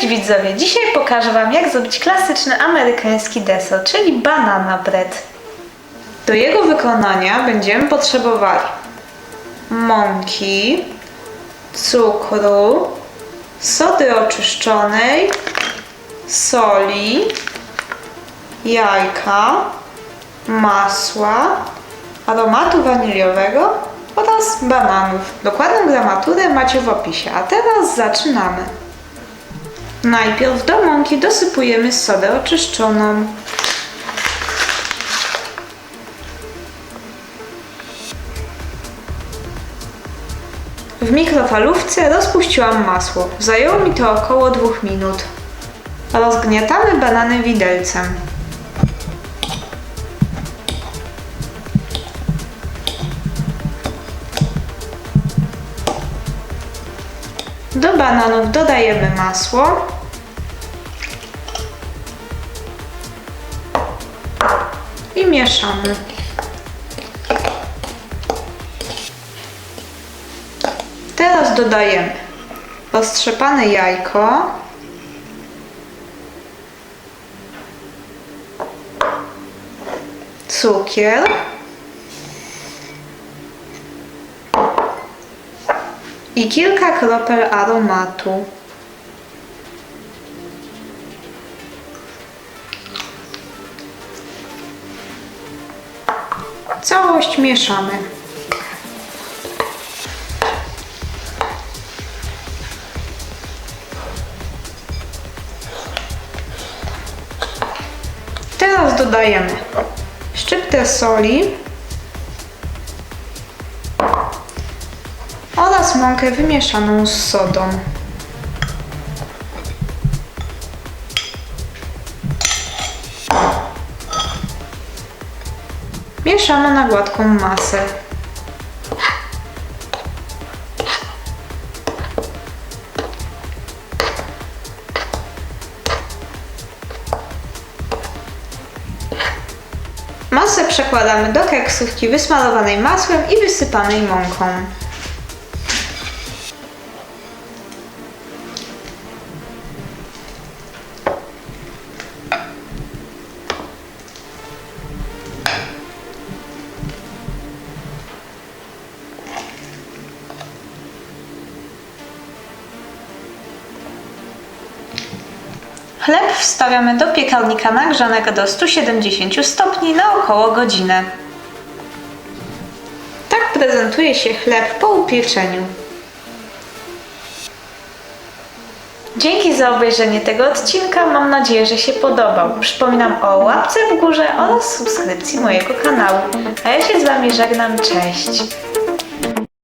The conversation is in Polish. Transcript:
Cześć widzowie! Dzisiaj pokażę Wam jak zrobić klasyczny amerykański deser, czyli banana bread. Do jego wykonania będziemy potrzebowali mąki, cukru, sody oczyszczonej, soli, jajka, masła, aromatu waniliowego oraz bananów. Dokładną gramaturę macie w opisie, a teraz zaczynamy. Najpierw do mąki dosypujemy sodę oczyszczoną. W mikrofalówce rozpuściłam masło. Zajęło mi to około 2 minut. Rozgniatamy banany widelcem. Do bananów dodajemy masło. I mieszamy. Teraz dodajemy roztrzepane jajko. Cukier. I kilka kropel aromatu. Całość mieszamy. Teraz dodajemy szczyptę soli oraz mąkę wymieszaną z sodą. Mieszamy na gładką masę. Masę przekładamy do keksówki wysmarowanej masłem i wysypanej mąką. Chleb wstawiamy do piekarnika nagrzanego do 170 stopni na około godzinę. Tak prezentuje się chleb po upieczeniu. Dzięki za obejrzenie tego odcinka. Mam nadzieję, że się podobał. Przypominam o łapce w górze oraz subskrypcji mojego kanału. A ja się z Wami żegnam. Cześć!